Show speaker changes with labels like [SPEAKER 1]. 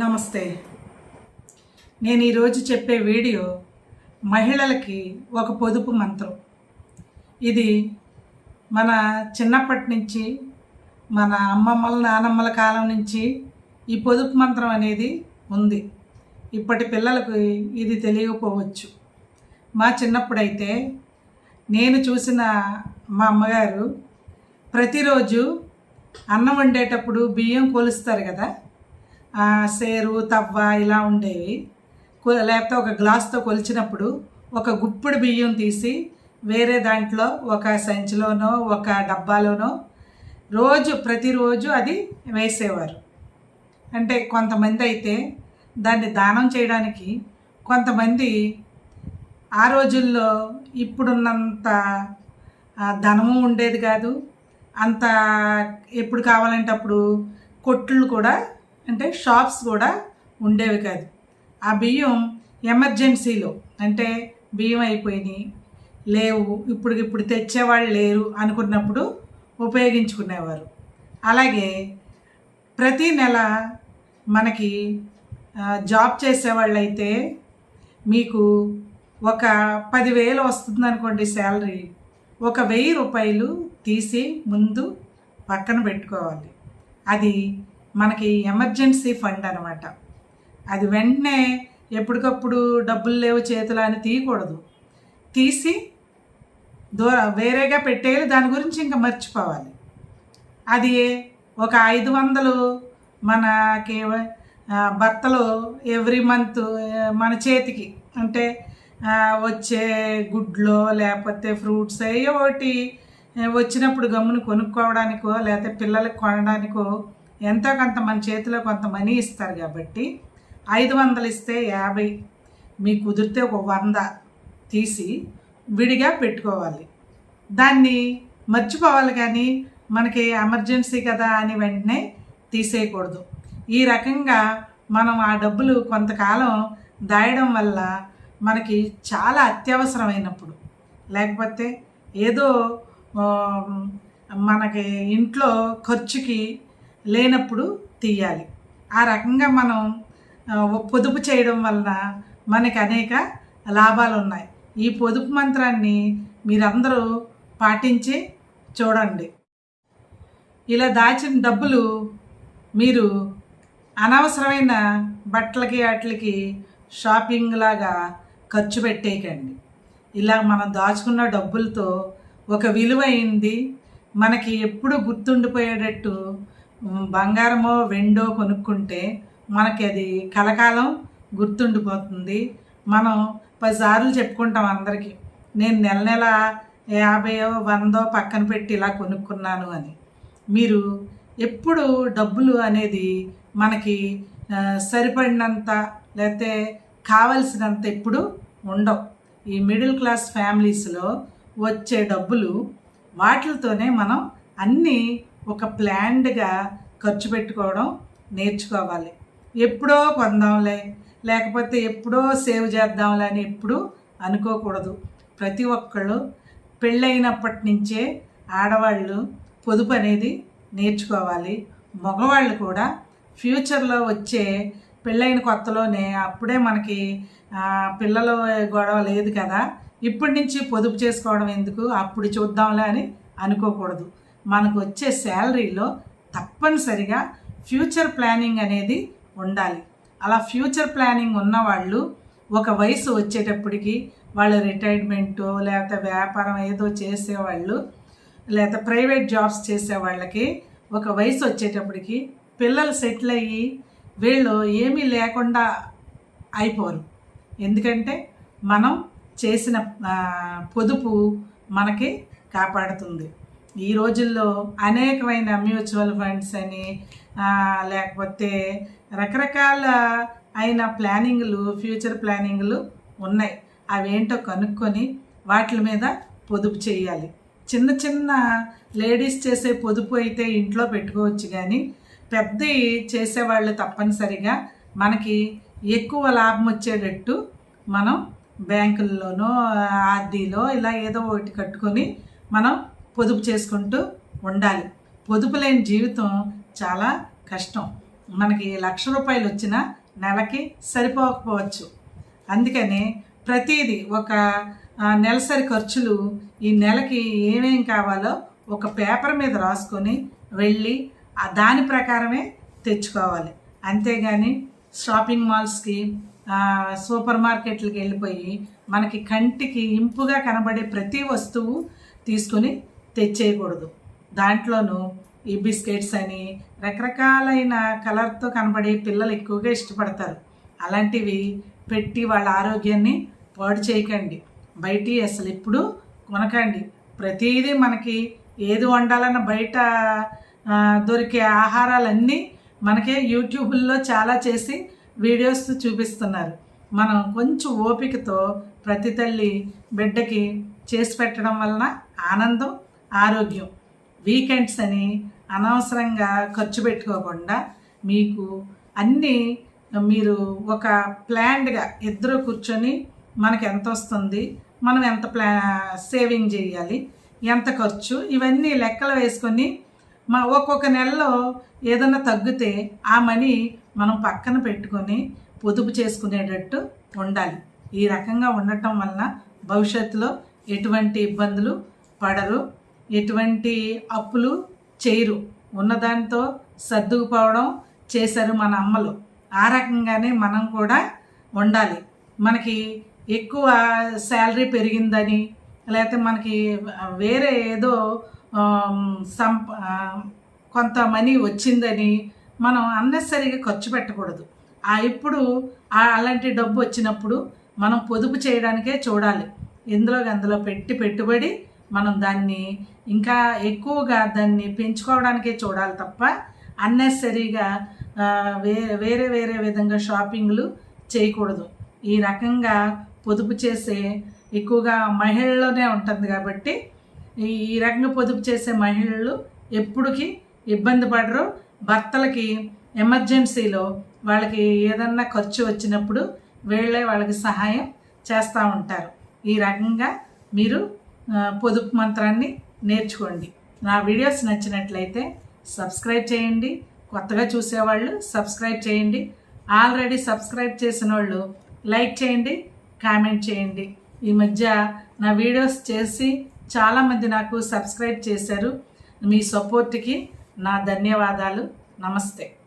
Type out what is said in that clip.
[SPEAKER 1] నమస్తే. నేను ఈరోజు చెప్పే వీడియో మహిళలకి ఒక పొదుపు మంత్రం. ఇది మన చిన్నప్పటి నుంచి మన అమ్మమ్మల నానమ్మల కాలం నుంచి ఈ పొదుపు మంత్రం అనేది ఉంది. ఇప్పటి పిల్లలకు ఇది తెలియకపోవచ్చు. మా చిన్నప్పుడైతే నేను చూసిన మా అమ్మగారు ప్రతిరోజు అన్నం వండేటప్పుడు బియ్యం కొలుస్తారు కదా సేరు తవ్వ ఇలా ఉండేవి. లేకపోతే ఒక గ్లాస్తో కొలిచినప్పుడు ఒక గుప్పుడు బియ్యం తీసి వేరే దాంట్లో ఒక సంచిలోనో ఒక డబ్బాలోనో రోజు ప్రతిరోజు అది వేసేవారు. అంటే కొంతమంది అయితే దాన్ని దానం చేయడానికి కొంతమంది ఆ రోజుల్లో ఇప్పుడున్నంత ధనము ఉండేది కాదు. అంత ఎప్పుడు కావాలంటే అప్పుడు కొట్లు కూడా అంటే షాప్స్ కూడా ఉండేవి కాదు. ఆ బియ్యం ఎమర్జెన్సీలో అంటే బియ్యం అయిపోయినాయి లేవు ఇప్పుడు ఇప్పుడు తెచ్చేవాళ్ళు లేరు అనుకున్నప్పుడు ఉపయోగించుకునేవారు. అలాగే ప్రతి నెల మనకి జాబ్ చేసేవాళ్ళైతే మీకు ఒక పదివేలు వస్తుంది అనుకోండి శాలరీ. ఒక వెయ్యి రూపాయలు తీసి ముందు పక్కన పెట్టుకోవాలి. అది మనకి ఎమర్జెన్సీ ఫండ్ అనమాట అది వెంటనే ఎప్పటికప్పుడు డబ్బులు లేవు చేతులు అని తీయకూడదు. తీసి దూర వేరేగా పెట్టేయాలి దాని గురించి ఇంకా మర్చిపోవాలి. అది ఒక ఐదు వందలు మనకి భర్తలు ఎవ్రీ మంత్ మన చేతికి. అంటే వచ్చే గుడ్లో లేకపోతే ఫ్రూట్స్ అయ్యో ఒకటి వచ్చినప్పుడు గమ్మును కొనుక్కోవడానికో లేకపోతే పిల్లలకు కొనడానికో ఎంతో కొంత మన చేతిలో కొంత మనీ ఇస్తారు కాబట్టి ఐదు వందలు ఇస్తే యాభై. మీ కుదిరితే ఒక వంద తీసి విడిగా పెట్టుకోవాలి. దాన్ని మర్చిపోవాలి కానీ మనకి ఎమర్జెన్సీ కదా అని వెంటనే తీసేయకూడదు. ఈ రకంగా మనం ఆ డబ్బులు కొంతకాలం దాయడం వల్ల మనకి చాలా అత్యవసరమైనప్పుడు. లేకపోతే ఏదో మనకి ఇంట్లో ఖర్చుకి లేనప్పుడు తీయాలి. ఆ రకంగా మనం పొదుపు చేయడం వలన మనకి అనేక లాభాలు ఉన్నాయి. ఈ పొదుపు మంత్రాన్ని మీరందరూ పాటించి చూడండి. ఇలా దాచిన డబ్బులు మీరు అనవసరమైన బట్టలకి వాటికి షాపింగ్ లాగా ఖర్చు పెట్టేయకండి. ఇలా మనం దాచుకున్న డబ్బులతో ఒక విలువైంది మనకి ఎప్పుడు గుర్తుండిపోయేటట్టు బంగారమో వెండో కొనుక్కుంటే మనకి అది కలకాలం గుర్తుండిపోతుంది. మనం పదిసార్లు చెప్పుకుంటాం అందరికీ నేను నెల నెల యాభైయో వందో పక్కన పెట్టి ఇలా కొనుక్కున్నాను అని. మీరు ఎప్పుడు డబ్బులు అనేది మనకి సరిపడినంత లేకపోతే కావలసినంత ఎప్పుడు ఉండవు. ఈ మిడిల్ క్లాస్ ఫ్యామిలీస్లో వచ్చే డబ్బులు వాటితోనే మనం అన్నీ ఒక ప్లాన్డ్గా ఖర్చు పెట్టుకోవడం నేర్చుకోవాలి. ఎప్పుడో కొందాంలే లేకపోతే ఎప్పుడో సేవ్ చేద్దాంలే అని ఎప్పుడు అనుకోకూడదు. ప్రతి ఒక్కళ్ళు పెళ్ళైనప్పటి నుంచే ఆడవాళ్ళు పొదుపు అనేది నేర్చుకోవాలి. మగవాళ్ళు కూడా ఫ్యూచర్లో వచ్చే పెళ్ళైన కొత్తలోనే అప్పుడే మనకి పిల్లలు గొడవ లేదు కదా ఇప్పటి నుంచి పొదుపు చేసుకోవడం ఎందుకు? అప్పుడు చూద్దాంలే అని అనుకోకూడదు. మనకు వచ్చే శాలరీలో తప్పనిసరిగా ఫ్యూచర్ ప్లానింగ్ అనేది ఉండాలి. అలా ఫ్యూచర్ ప్లానింగ్ ఉన్నవాళ్ళు ఒక వయసు వచ్చేటప్పటికి వాళ్ళు రిటైర్మెంటు లేకపోతే వ్యాపారం ఏదో చేసేవాళ్ళు లేకపోతే ప్రైవేట్ జాబ్స్ చేసే వాళ్ళకి ఒక వయసు వచ్చేటప్పటికి పిల్లలు సెటిల్ అయ్యి వీళ్ళు ఏమీ లేకుండా అయిపోరు. ఎందుకంటే మనం చేసిన పొదుపు మనకి కాపాడుతుంది. ఈ రోజుల్లో అనేకమైన మ్యూచువల్ ఫండ్స్ అని లేకపోతే రకరకాల అయిన ప్లానింగ్లు ఫ్యూచర్ ప్లానింగ్లు ఉన్నాయి. అవేంటో కనుక్కొని వాటి మీద పొదుపు చేయాలి. చిన్న చిన్న లేడీస్ చేసే పొదుపు అయితే ఇంట్లో పెట్టుకోవచ్చు కానీ పెద్ద చేసేవాళ్ళు తప్పనిసరిగా మనకి ఎక్కువ లాభం వచ్చేటట్టు మనం బ్యాంకుల్లోనో ఆర్డీలో ఇలా ఏదో ఒకటి కట్టుకొని మనం పొదుపు చేసుకుంటూ ఉండాలి. పొదుపు లేని జీవితం చాలా కష్టం. మనకి లక్ష రూపాయలు వచ్చినా నెలకి సరిపోకపోవచ్చు. అందుకని ప్రతిదీ ఒక నెలసరి ఖర్చులు ఈ నెలకి ఏమేం కావాలో ఒక పేపర్ మీద రాసుకొని వెళ్ళి దాని ప్రకారమే తెచ్చుకోవాలి. అంతేగాని షాపింగ్ మాల్స్కి సూపర్ మార్కెట్లకి వెళ్ళిపోయి మనకి కంటికి ఇంపుగా కనబడే ప్రతి వస్తువు తీసుకొని తెచ్చేయకూడదు. దాంట్లోనూ ఈ బిస్కెట్స్ అని రకరకాలైన కలర్తో కనబడే పిల్లలు ఎక్కువగా ఇష్టపడతారు. అలాంటివి పెట్టి వాళ్ళ ఆరోగ్యాన్ని పాడు చేయకండి. బయటి అసలు ఇప్పుడు కొనకండి. ప్రతిదీ మనకి ఏది వండాలన్న బయట దొరికే ఆహారాలన్నీ మనకే యూట్యూబ్లో చాలా చేసి వీడియోస్ చూపిస్తున్నారు. మనం కొంచెం ఓపికతో ప్రతి తల్లి బిడ్డకి చేసి పెట్టడం వలన ఆనందం ఆరోగ్యం. వీకెండ్స్ అని అనవసరంగా ఖర్చు పెట్టుకోకుండా మీకు అన్నీ మీరు ఒక ప్లాన్డ్గా ఇద్దరు కూర్చొని మనకు ఎంత వస్తుంది మనం ఎంత ప్లా సేవింగ్ చేయాలి ఎంత ఖర్చు ఇవన్నీ లెక్కలు వేసుకొని మా ఒక్కొక్క నెలలో ఏదన్నా తగ్గితే ఆ మనీ మనం పక్కన పెట్టుకొని పొదుపు చేసుకునేటట్టు ఉండాలి. ఈ రకంగా ఉండటం వలన భవిష్యత్తులో ఎటువంటి ఇబ్బందులు పడరు. ఎటువంటి అప్పులు చేయరు. ఉన్నదానితో సర్దుకుపోవడం చేశారు మన అమ్మలు. ఆ రకంగానే మనం కూడా ఉండాలి. మనకి ఎక్కువ శాలరీ పెరిగిందని లేకపోతే మనకి వేరే ఏదో సంప కొంత మనీ వచ్చిందని మనం అన్నెసరిగా ఖర్చు పెట్టకూడదు. ఆ ఇప్పుడు ఆ అలాంటి డబ్బు వచ్చినప్పుడు మనం పొదుపు చేయడానికే చూడాలి. ఇందులో అందులో పెట్టి పెట్టుబడి మనం దాన్ని ఇంకా ఎక్కువగా దాన్ని పెంచుకోవడానికే చూడాలి తప్ప అన్నెసరీగా వేరే వేరే వేరే విధంగా షాపింగ్లు చేయకూడదు. ఈ రకంగా పొదుపు చేసే ఎక్కువగా మహిళల్లోనే ఉంటుంది కాబట్టి ఈ రకంగా పొదుపు చేసే మహిళలు ఎప్పుడుకి ఇబ్బంది పడరు. భర్తలకి ఎమర్జెన్సీలో వాళ్ళకి ఏదన్నా ఖర్చు వచ్చినప్పుడు వీళ్ళే వాళ్ళకి సహాయం చేస్తూ ఉంటారు. ఈ రకంగా మీరు పొదుపు మంత్రాన్ని నేర్చుకోండి. నా వీడియోస్ నచ్చినట్లయితే సబ్స్క్రైబ్ చేయండి. కొత్తగా చూసేవాళ్ళు సబ్స్క్రైబ్ చేయండి. ఆల్రెడీ సబ్స్క్రైబ్ చేసిన వాళ్ళు లైక్ చేయండి కామెంట్ చేయండి. ఈ మధ్య నా వీడియోస్ చేసి చాలామంది నాకు సబ్స్క్రైబ్ చేశారు. మీ సపోర్ట్కి నా ధన్యవాదాలు. నమస్తే.